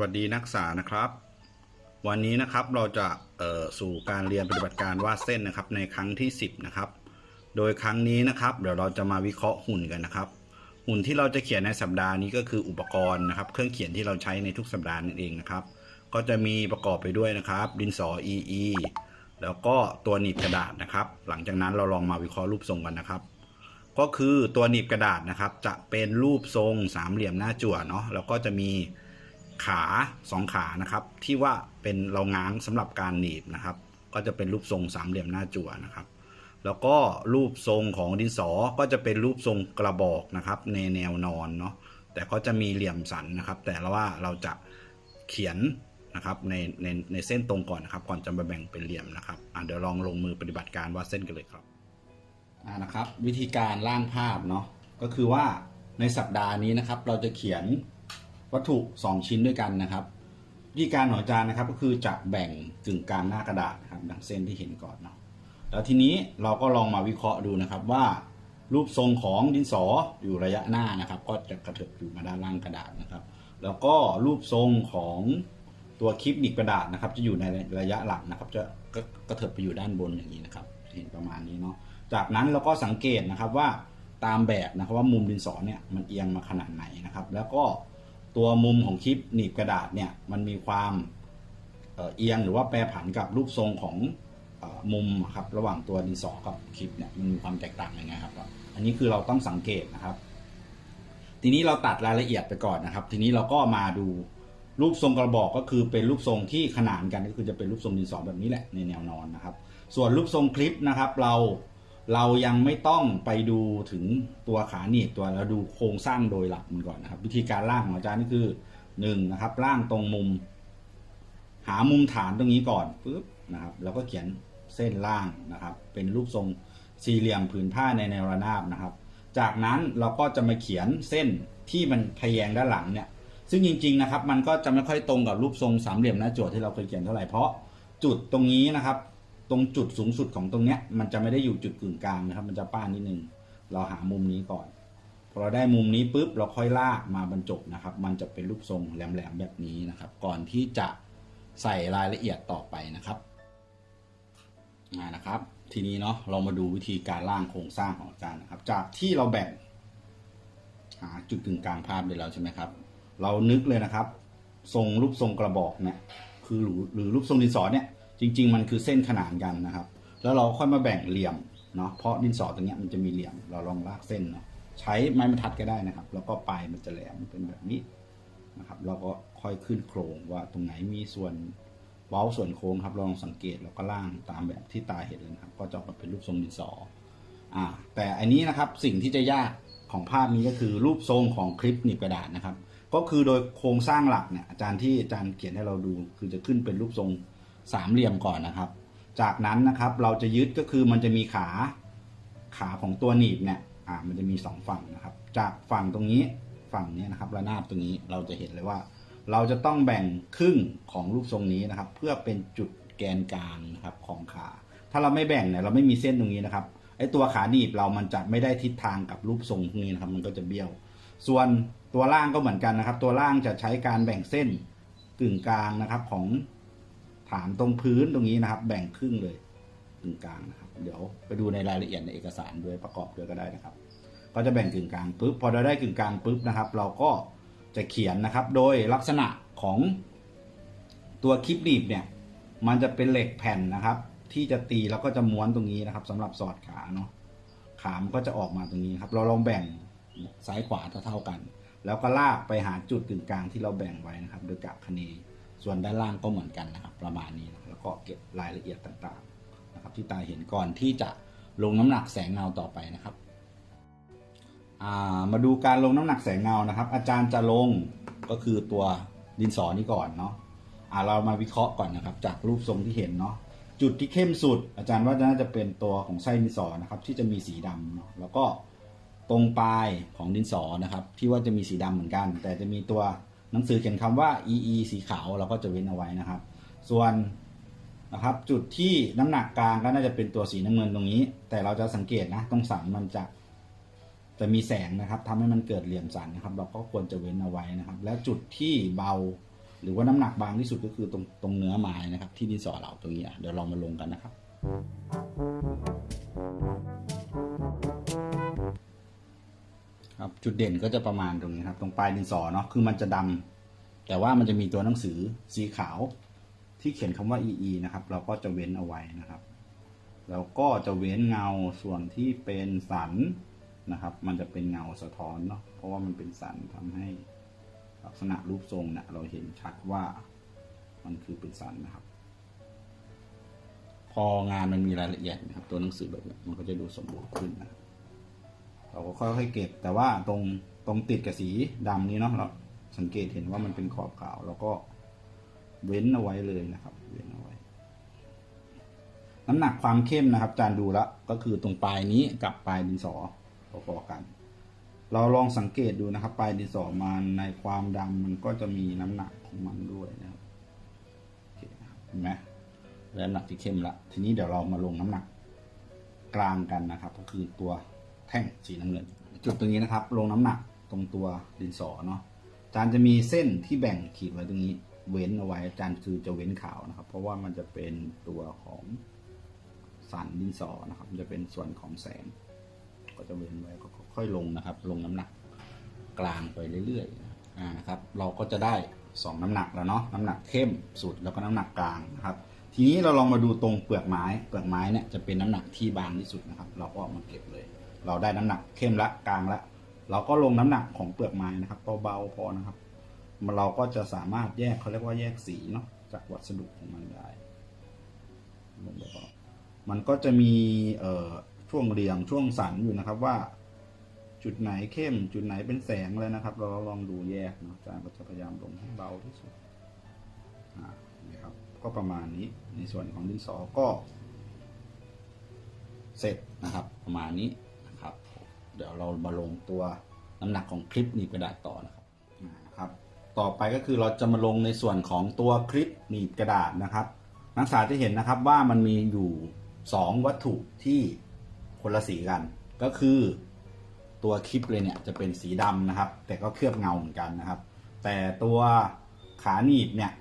วัสดีนักศึกษานะครับ วันนี้นะครับเราจะสู่การเรียนปฏิบัติการวาดเส้นนะครับ ในครั้งที่ 10นะครับโดยครั้งนี้นะครับ เดี๋ยวเราจะมาวิเคราะห์หุ่นกันนะครับ หุ่นที่เราจะเขียนในสัปดาห์นี้ก็คืออุปกรณ์นะครับ เครื่องเขียนที่เราใช้ในทุกสัปดาห์นั่นเองนะครับ ก็จะมีประกอบไปด้วยนะครับ ดินสอ EE แล้วก็ตัวหนีบกระดาษนะครับ หลังจากนั้นเราลองมาวิเคราะห์รูปทรงกันนะครับก็คือตัวหนีบกระดาษนะครับ จะเป็นรูปทรงสามเหลี่ยมหน้าจั่วเนาะแล้วก็จะมี ขาสองขานะครับ ที่ว่าเป็นเราง้างสำหรับการหนีบนะครับ ก็จะเป็นรูปทรงสามเหลี่ยมหน้าจั่วนะครับ แล้วก็รูปทรงของดินสอก็จะเป็นรูปทรงกระบอกนะครับ ในแนวนอนเนาะแต่ก็จะมีเหลี่ยมสันนะครับ แต่ละว่าเราจะเขียนนะครับในในในเส้นตรงก่อนนะครับ ก่อนจะมาแบ่งเป็นเหลี่ยมนะครับอะเดี๋ยวลองลงมือปฏิบัติการวาดเส้นกันเลยครับอ่านะครับ วิธีการร่างภาพเนาะก็คือว่าในสัปดาห์นี้นะครับ เราจะเขียน วัตถุ 2 ชิ้นด้วยกันนะครับวิธีการของอาจารย์นะครับก็คือจะแบ่งกึ่งกลางหน้ากระดาษนะครับดังเส้นที่เห็นก่อนเนาะแล้วทีนี้เราก็ลองมาวิเคราะห์ดูนะครับว่ารูปทรงของดินสออยู่ระยะหน้านะครับ ก็จะกระเถิบอยู่มาด้านล่างกระดาษนะครับ แล้วก็รูปทรงของตัวคลิปหนีบกระดาษนะครับ จะอยู่ในระยะหลังนะครับจะกระกระเถิบไปอยู่ด้านบนอย่างนี้นะครับเห็นประมาณนี้เนาะจากนั้นเราก็สังเกตนะครับว่าตามแบบนะครับว่ามุมดินสอเนี่ยมันเอียงมาขนาดไหนนะครับ แล้วก็ ตัวมุมของคลิปหนีบกระดาษเนี่ยมันมีความเอียงหรือว่าแปรผันกับรูปทรงของมุมครับระหว่างตัวดินสอกับคลิปเนี่ยมันมีความแตกต่างยังไงครับ อันนี้คือเราต้องสังเกตนะครับ ทีนี้เราตัดรายละเอียดไปก่อนนะครับ ทีนี้เราก็มาดูรูปทรงกระบอกก็คือเป็นรูปทรงที่ขนานกันก็คือจะเป็นรูปทรงดินสอแบบนี้แหละในแนวนอนนะครับ ส่วนรูปทรงคลิปนะครับ เรา เรายังไม่ต้องไปดูถึงตัวขาหนีบตัวเราดูโครงสร้างโดยหลักมันก่อนนะครับ วิธีการร่างของอาจารย์นี่คือหนึ่งนะครับร่างตรงมุม หามุมฐานตรงนี้ก่อนปุ๊บนะครับ แล้วก็เขียนเส้นล่างนะครับ เป็นรูปทรงสี่เหลี่ยมผืนผ้าในแนวระนาบนะครับ จากนั้นเราก็จะมาเขียนเส้นที่มันทะแยงด้านหลังเนี่ย ซึ่งจริง ๆนะครับ มันก็จะไม่ค่อยตรงกับรูปทรงสามเหลี่ยมหน้าจั่วที่เราเคยเขียนเท่าไหร่เพราะจุดตรงนี้นะครับ ตรงจุดสูงสุดของตรงเนี้ย มันจะไม่ได้อยู่จุดกึ่งกลางนะครับ มันจะป้านนิดนึง เราหามุมนี้ก่อนพอเราได้มุมนี้ปุ๊บเราค่อยลากมาบรรจบนะครับ มันจะเป็นรูปทรงแหลมๆแบบนี้นะครับ ก่อนที่จะใส่รายละเอียดต่อไปนะครับนะครับ ทีนี้เนาะเรามาดูวิธีการร่างโครงสร้างของอาจารย์นะครับ จากที่เราแบ่งหาจุดกึ่งกลางภาพได้แล้วใช่ไหมครับ เรานึกเลยนะครับ ทรงรูปทรงกระบอกเนี่ยคือหรือหรือรูปทรงดินสอเนี่ย จริง ๆ มันคือเส้นขนานกันนะครับ แล้วเราค่อยมาแบ่งเหลี่ยมเนาะเพราะดินสอตรงเนี้ยมันจะมีเหลี่ยมเราลองลากเส้นเนาะใช้ไม้บรรทัดก็ได้นะครับ แล้วก็ปลายมันจะแหลมเป็นแบบนี้นะครับ เราก็ค่อยขึ้นโครงว่าตรงไหนมีส่วนเว้าส่วนโค้งครับลองสังเกตแล้วก็ล่างตามแบบที่ตาเห็นเลยนะครับ ก็จะออกมาเป็นรูปทรงดินสออ่าแต่อันนี้นะครับสิ่งที่จะยากของภาพนี้ก็คือรูปทรงของคลิปหนีบกระดาษนะครับ ก็คือโดยโครงสร้างหลักเนี่ยอาจารย์ที่อาจารย์เขียนให้เราดู คือจะขึ้นเป็นรูปทรง สามเหลี่ยมก่อนนะครับ จากนั้นนะครับเราจะยึดก็คือมันจะมีขาขาของตัวหนีบเนี่ยอ่ามันจะมีสองฝั่งนะครับ จากฝั่งตรงนี้ฝั่งนี้นะครับระนาบตรงนี้เราจะเห็นเลยว่า เราจะต้องแบ่งครึ่งของรูปทรงนี้นะครับ เพื่อเป็นจุดแกนกลางนะครับของขา ถ้าเราไม่แบ่งเนี่ยเราไม่มีเส้นตรงนี้นะครับไอ้ตัวขาหนีบเรามันจะไม่ได้ทิศทางกับรูปทรงพวกนี้นะครับ มันก็จะเบี้ยว ส่วนตัวล่างก็เหมือนกันนะครับ ตัวล่างจะใช้การแบ่งเส้นกึ่งกลางนะครับของ ฐานตรงพื้นตรงนี้นะครับ แบ่งครึ่งเลยกึ่งกลางนะครับ เดี๋ยวไปดูในรายละเอียดในเอกสารด้วยประกอบด้วยก็ได้นะครับ ก็จะแบ่งกึ่งกลางปุ๊บพอเราได้กึ่งกลางปุ๊บนะครับ เราก็จะเขียนนะครับ โดยลักษณะของตัวคลิปหนีบเนี่ย มันจะเป็นเหล็กแผ่นนะครับ ที่จะตีแล้วก็จะม้วนตรงนี้นะครับสำหรับสอดขาเนาะขามันก็จะออกมาตรงนี้ครับ เราลองแบ่งซ้ายขวาเท่าๆกัน แล้วก็ลากไปหาจุดกึ่งกลางที่เราแบ่งไว้นะครับ โดยกะคเน ส่วนด้านล่างก็เหมือนกันนะครับ ประมาณนี้นะแล้วก็เก็บรายละเอียดต่างๆนะครับ ที่ตาเห็นก่อนที่จะลงน้ำหนักแสงเงาต่อไปนะครับามาดูการลงน้ำหนักแสงเงานะครับ อาจารย์จะลงก็คือตัวดินสอนี้ก่อนเนาะเรามาวิเคราะห์ก่อนนะครับ จากรูปทรงที่เห็นเนาะจุดที่เข้มสุด อาจารย์ว่าน่าจะเป็นตัวของไส้ดินสอนะครับ ที่จะมีสีดำเนาะแล้วก็ตรงปลายของดินสอนะครับ ที่ว่าจะมีสีดำเหมือนกัน แต่จะมีตัว หนังสือเขียนคำว่า EE สีขาวเราก็จะเว้นเอาไว้นะครับ ส่วนนะครับจุดที่น้ำหนักกลางก็น่าจะเป็นตัวสีน้ำเงินตรงนี้ แต่เราจะสังเกตนะตรงสันมันจะจะมีแสงนะครับทำให้มันเกิดเหลี่ยมสันนะครับ เราก็ควรจะเว้นเอาไว้นะครับ และจุดที่เบาหรือว่าน้ำหนักบางที่สุดก็คือตรงตรงเนื้อไม้นะครับ ที่ดินสอเราตรงนี้เดี๋ยวเรามาลงกันนะครับ ครับจุดเด่นก็จะประมาณตรงนี้ครับ ตรงปลายดินสอเนาะคือมันจะดำแต่ว่ามันจะมีตัวหนังสือสีขาว ที่เขียนคำว่า EE นะครับ เราก็จะเว้นเอาไว้นะครับ แล้วก็จะเว้นเงาส่วนที่เป็นสันนะครับ มันจะเป็นเงาสะท้อนเนาะเพราะว่ามันเป็นสันทำให้ลักษณะรูปทรงเนี่ยเราเห็นชัดว่ามันคือเป็นสันนะครับ พองานมันมีรายละเอียดนะครับ ตัวหนังสือแบบนี้มันก็จะดูสมบูรณ์ขึ้นนะครับ เราก็ค่อยๆเก็บ แต่ว่าตรงตรงติดกับสีดำนี้เนาะเราสังเกตเห็นว่ามันเป็นขอบขาวแล้วก็เว้นเอาไว้เลยนะครับเว้นเอาไว้ น้ำหนักความเข้มนะครับ จารย์ดูแล้วก็คือตรงปลายนี้กับปลายดินสอพอๆกัน เราลองสังเกตดูนะครับ ปลายดินสอมันในความดำมันก็จะมีน้ำหนักของมันด้วยนะครับเห็นไหมแล้วน้ำหนักที่เข้มละทีนี้เดี๋ยวเรามาลงน้ำหนักกลางกันนะครับ ก็คือตัว แท่งสีน้ำเงิน จุดตรงนี้นะครับ ลงน้ำหนักตรงตัวดินสอเนาะจารย์จะมีเส้นที่แบ่งขีดไว้ตรงนี้ เว้นเอาไว้จารย์คือจะเว้นขาวนะครับ เพราะว่ามันจะเป็นตัวของสันดินสอนะครับมันจะเป็นส่วนของแสง ก็จะเว้นไว้ก็ค่อยลงนะครับ ลงน้ำหนักกลางไปเรื่อยๆอ่านะครับ เราก็จะได้สองน้ำหนักแล้วเนาะน้ำหนักเข้มสุดแล้วก็น้ำหนักกลางนะครับ ทีนี้เราลองมาดูตรงเปลือกไม้ เปลือกไม้เนี่ยจะเป็นน้ำหนักที่บางที่สุดนะครับ เราก็เอามาเก็บเลย เราได้น้ำหนักเข้มละกลางละ เราก็ลงน้ำหนักของเปลือกไม้นะครับเบาๆพอนะครับมันเราก็จะสามารถแยกเขาเรียกว่าแยกสีเนาะจากวัสดุของมันได้ลงเบาๆมันก็จะมีเอ่อช่วงเรียงช่วงสันอยู่นะครับว่า จุดไหนเข้ม จุดไหนเป็นแสงเลยนะครับ เราลองดูแยกเนาะอาจารย์ก็จะพยายามลงให้เบาที่สุดอ่านี่ครับ ก็ประมาณนี้ในส่วนของดินสอก็ เสร็จนะครับ ประมาณนี้ เดี๋ยวเรามาลงตัวน้ำหนักของคลิปหนีบกระดาษต่อนะครับอ่านะครับ ต่อไปก็คือเราจะมาลงในส่วนของตัวคลิปหนีบกระดาษนะครับนักศึกษาจะเห็นนะครับว่ามันมีอยู่ 2 วัตถุที่คนละสีกัน ก็คือตัวคลิปเลยเนี่ยจะเป็นสีดำนะครับ แต่ก็เคลือบเงาเหมือนกันนะครับ แต่ตัวขาหนีบเนี่ย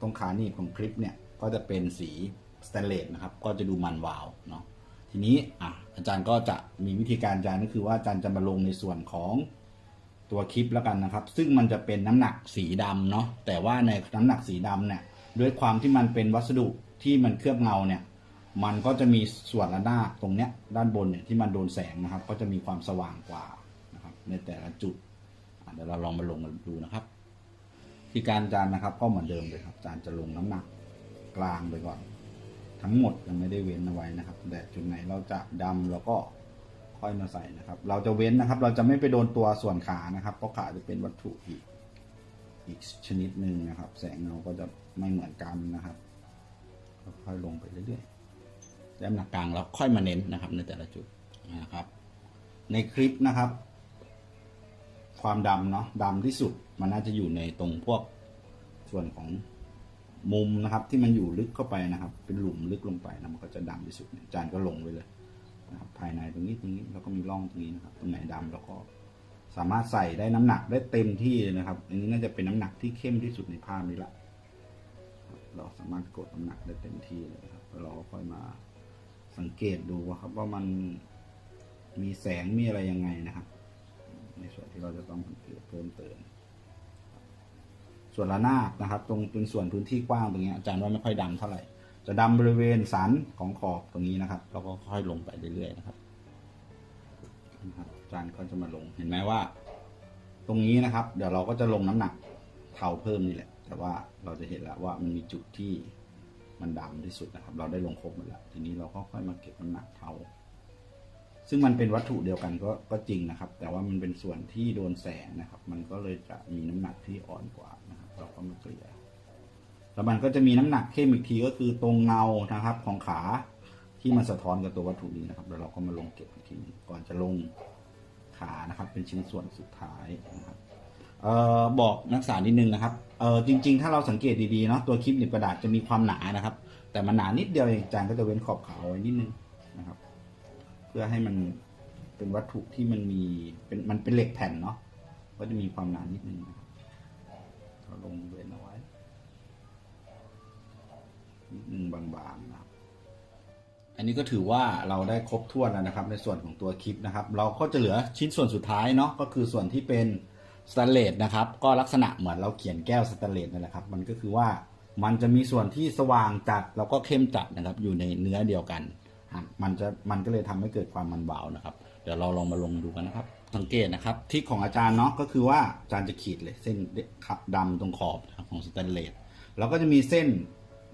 ตรงขาหนีบของคลิปเนี่ยก็จะเป็นสีสแตนเลสนะครับ ก็จะดูมันวาวเนาะทีนี้อะ อาจารย์ก็จะมีวิธีการอาจารย์ก็คือว่าอาจารย์จะมาลงในส่วนของตัวคลิปแล้วกันนะครับ ซึ่งมันจะเป็นน้ำหนักสีดำเนาะแต่ว่าในน้ำหนักสีดำเนี่ยด้วยความที่มันเป็นวัสดุที่มันเคลือบเงาเนี่ย มันก็จะมีส่วนระนาบตรงเนี้ยด้านบนเนี่ยที่มันโดนแสงนะครับ ก็จะมีความสว่างกว่านะครับ ในแต่ละจุดเดี๋ยวเราลองมาลงกันดูนะครับ ที่การอาจารย์นะครับก็เหมือนเดิมเลยครับอาจารย์จะลงน้ำหนักกลางไปก่อน ทั้งหมดยังไม่ได้เว้นเอาไว้นะครับ แต่จุดไหนเราจะดำเราก็ค่อยมาใส่นะครับ เราจะเว้นนะครับ เราจะไม่ไปโดนตัวส่วนขานะครับ เพราะขาจะเป็นวัตถุอีกอีกชนิดหนึ่งนะครับ แสงเงาก็จะไม่เหมือนกันนะครับค่อยๆลงไปเรื่อยๆแล้วหนักกลางเราค่อยมาเน้นนะครับ ในแต่ละจุดนะครับ ในคลิปนะครับ ความดำเนาะดำที่สุดมันน่าจะอยู่ในตรงพวกส่วนของ มุมนะครับ ที่มันอยู่ลึกเข้าไปนะครับ เป็นหลุมลึกลงไปนะมันก็จะดำที่สุดจารย์ก็ลงไว้เลยนะครับภายในตรงนี้ตรงนี้แล้วก็มีร่องตรงนี้นะครับ ตรงไหนดำแล้วก็สามารถใส่ได้น้ำหนักได้เต็มที่เลยนะครับ อันนี้น่าจะเป็นน้ำหนักที่เข้มที่สุดในภาพนี้ละเราสามารถกดน้ำหนักได้เต็มที่เลยครับแล้วเราก็ค่อยมาสังเกตดูว่าครับว่ามันมีแสงมีอะไรยังไงนะครับ ในส่วนที่เราจะต้องสังเกตเพิ่มเติม ส่วนระนาบนะครับ ตรงเป็นส่วนพื้นที่กว้างตรงนี้อาจารย์ว่าไม่ค่อยดำเท่าไหร่ จะดำบริเวณสันของขอบตรงนี้นะครับ เราก็ค่อยลงไปเรื่อยๆนะครับนะครับอาจารย์ก็จะมาลงเห็นไหมว่า ตรงนี้นะครับ เดี๋ยวเราก็จะลงน้ำหนักเทาเพิ่มนี่แหละ แต่ว่าเราจะเห็นแล้วว่ามันมีจุดที่มันดำที่สุดนะครับ เราได้ลงครบหมดแล้ว ทีนี้เราก็ค่อยมาเก็บน้ำหนักเทาซึ่งมันเป็นวัตถุเดียวกันก็ก็จริงนะครับ แต่ว่ามันเป็นส่วนที่โดนแสงนะครับ มันก็เลยจะมีน้ำหนักที่อ่อนกว่านะครับ เราก็มเกลี่ยแล้วมันก็จะมีน้ำหนักเข้มอีกทีก็คือตรงเงานะครับของขาที่มันสะท้อนกับตัววัตถุนี้นะครับ แล้วเราก็มาลงเก็บอีกทีหนึ่งก่อนจะลงขานะครับ เป็นชิ้นส่วนสุดท้ายนะครับเอ่อบอกนักศึกษานิดนึงนะครับเออจริง ๆ ถ้าเราสังเกตดีๆเนาะตัวคลิปหนีบกระดาษจะมีความหนานะครับ แต่มันหนานิดเดียวเองจารย์ก็จะเว้นขอบขาวไว้นิดนึงนะครับ เพื่อให้มันเป็นวัตถุที่มันมีเป็นมันเป็นเหล็กแผ่นเนาะก็จะมีความหนานิดนึงนะ ครับเลงเว้นเอาไว้นิดนึงบางๆนะครับ อันนี้ก็ถือว่าเราได้ครบถ้วนแล้วนะครับ ในส่วนของตัวคลิปนะครับ เราก็จะเหลือชิ้นส่วนสุดท้ายเนาะก็คือส่วนที่เป็นสแตนเลสนะครับ ก็ลักษณะเหมือนเราเขียนแก้วสแตนเลสนั่นแหละครับ มันก็คือว่ามันจะมีส่วนที่สว่างจัดแล้วก็เข้มจัดนะครับ อยู่ในเนื้อเดียวกัน มันจะมันก็เลยทำให้เกิดความมันเบานะครับ เดี๋ยวเราลองมาลงดูกันนะครับ สังเกตนะครับที่ของอาจารย์เนาะก็คือว่าอาจารย์จะขีดเลย เส้นดำตรงขอบของสแตนเลสแล้วก็จะมีเส้น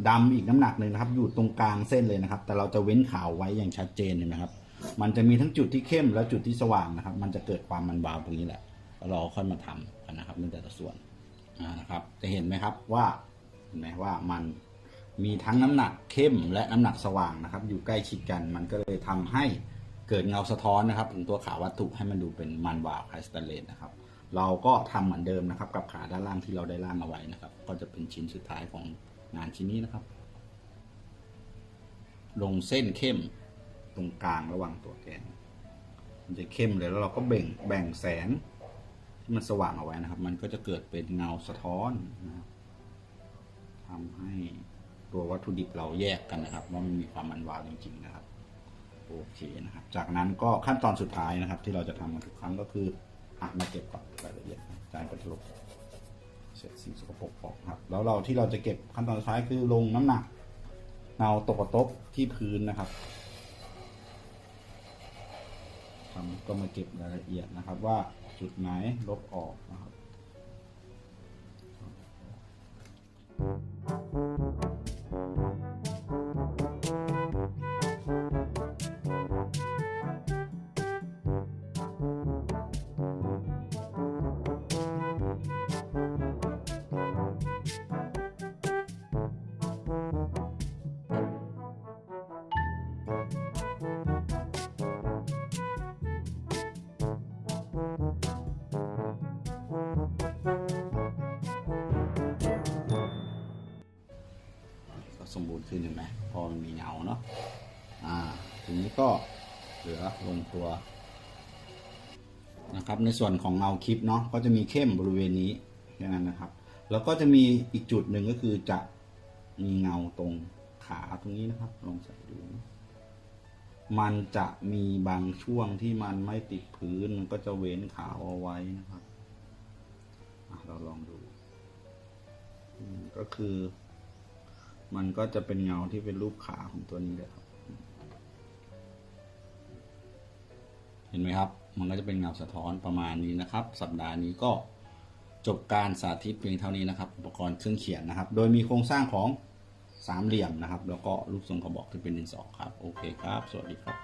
ดำอีกน้ำหนักหนึ่งนะครับ อยู่ตรงกลางเส้นเลยนะครับ แต่เราจะเว้นขาวไว้อย่างชัดเจนเห็นะครับ มันจะมีทั้งจุดที่เข้มและจุดที่สว่างนะครับ มันจะเกิดความมันวาวตรงนี้แหละเราค่อยมาทำกันนะครับในแต่ละส่วนนะครับ จะเห็นไหมครับว่าเห็นไหมว่ามันมีทั้งน้ำหนักเข้มและน้ำหนักสว่างนะครับ อยู่ใกล้ชิดกันมันก็เลยทำให้ เกิดเงาสะท้อนนะครับถึงตัวขาวัตถุให้มันดูเป็นมันวาวคลายสแตนเลสนะครับ เราก็ทำเหมือนเดิมนะครับ กับขาด้านล่างที่เราได้ล่างเอาไว้นะครับ ก็จะเป็นชิ้นสุดท้ายของงานชิ้นนี้นะครับ ลงเส้นเข้มตรงกลางระหว่างตัวแกนมันจะเข้มเลยแล้วเราก็แบ่งแบ่งแสงที่มันสว่างเอาไว้นะครับ มันก็จะเกิดเป็นเงาสะท้อนนะครับทำให้ตัววัตถุดิบเราแยกกันนะครับ ว่ามันมีความมันวาวจริงๆนะครับ โอเคนะครับ จากนั้นก็ขั้นตอนสุดท้ายนะครับ ที่เราจะทำกันทุกครั้งก็คืออะมาเก็บก่อนรายละเอียดนะจานก็จะลบเศษสิ่งสกปรกออกครับ แล้วเราที่เราจะเก็บขั้นตอนสุดท้ายคือลงน้ำหนักเงาตกกระทบที่พื้นนะครับทำก็มาเก็บรายละเอียดนะครับ ว่าจุดไหนลบออกนะครับก็ส ขึ้นเห็นไหมพอมันมีเงาเนาะอ่าทีนี้ก็เหลือลงตัวนะครับในส่วนของเงาคลิปเนาะก็จะมีเข้มบริเวณนี้แค่นั้นนะครับ แล้วก็จะมีอีกจุดหนึ่งก็คือจะมีเงาตรงขาตรงนี้นะครับ ลองใส่ดูนะมันจะมีบางช่วงที่มันไม่ติดพื้นมันก็จะเว้นขาวเอาไว้นะครับอะเราลองดูอืมก็คือ มันก็จะเป็นเงาที่เป็นรูปขาของตัวนี้เลยครับ เห็นไหมครับ มันก็จะเป็นเงาสะท้อนประมาณนี้นะครับ สัปดาห์นี้ก็จบการสาธิตเพียงเท่านี้นะครับ อุปกรณ์เครื่องเขียนนะครับ โดยมีโครงสร้างของสามเหลี่ยมนะครับ แล้วก็รูปทรงกระบอกที่เป็นดินสอครับ โอเคครับ สวัสดีครับ